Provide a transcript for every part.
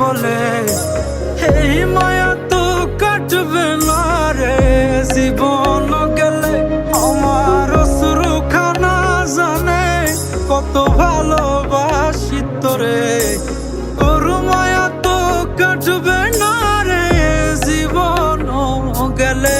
বলে, এই মায়া তো কাটবে না রে। জীবন গেলে আমার সুরখানা জানে, কত ভালোবাসি তোরে। ওর মায়া তো কাটবে না রে। জীবন গেলে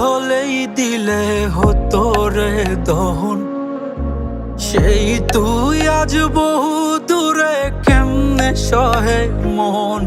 হলেই দিলে হতো রে দহন। সেই তুই আজ বহু দূরে কেমনে সহে মন?